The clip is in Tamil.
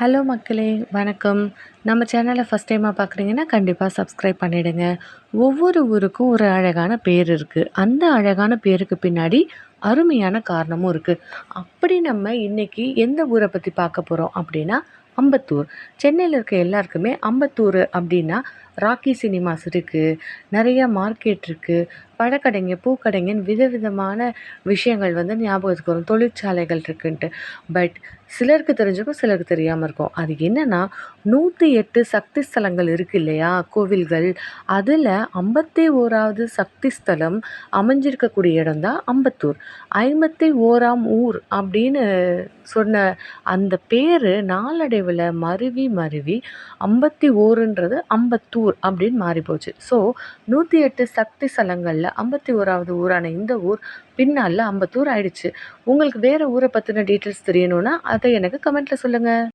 ஹலோ மக்களே வணக்கம். நம்ம சேனலை ஃபஸ்ட் டைமாக பார்க்குறீங்கன்னா கண்டிப்பாக சப்ஸ்கிரைப் பண்ணிவிடுங்க ஒவ்வொரு ஊருக்கும் ஒரு அழகான பேர் இருக்குது அந்த அழகான பேருக்கு பின்னாடி அருமையான காரணமும் இருக்குது அப்படி நம்ம இன்றைக்கி எந்த ஊரை பற்றி பார்க்க போகிறோம் அப்படின்னா அம்பத்தூர். சென்னையில் இருக்க எல்லாருக்குமே அம்பத்தூர் அப்படின்னா ராக்கி சினிமாஸ் இருக்குது நிறைய மார்க்கெட் இருக்குது பழக்கடைங்க பூக்கடைங்கன்னு விதவிதமான விஷயங்கள் வந்து ஞாபகத்துக்கு வரும் தொழிற்சாலைகள் இருக்குன்ட்டு. பட் சிலருக்கு தெரிஞ்சுக்கும் சிலருக்கு தெரியாமல் இருக்கும். அது என்னென்னா நூற்றி எட்டு சக்தி ஸ்தலங்கள் இருக்குது இல்லையா கோவில்கள். அதில் ஐம்பத்தி ஓராவது சக்தி ஸ்தலம் அமைஞ்சிருக்கக்கூடிய இடம் தான் அம்பத்தூர். ஐம்பத்தி ஓராம் ஊர் அப்படின்னு சொன்ன அந்த பேர் நாளடைவில் மருவி மருவி ஐம்பத்தி ஓருன்றது அம்பத்தூர். அப்படின்னு மாறிப்போச்சு. ஸோ நூற்றி எட்டு சக்தி ஸ்தலங்களில் ஐம்பத்தி ஓராவது ஊரான இந்த ஊர் பின்னால் அம்பத்தூர் ஆயிடுச்சு. உங்களுக்கு வேறு ஊரை பற்றின டீட்டெயில்ஸ் தெரியணும்னா அதை எனக்கு கமெண்ட்டில் சொல்லுங்கள்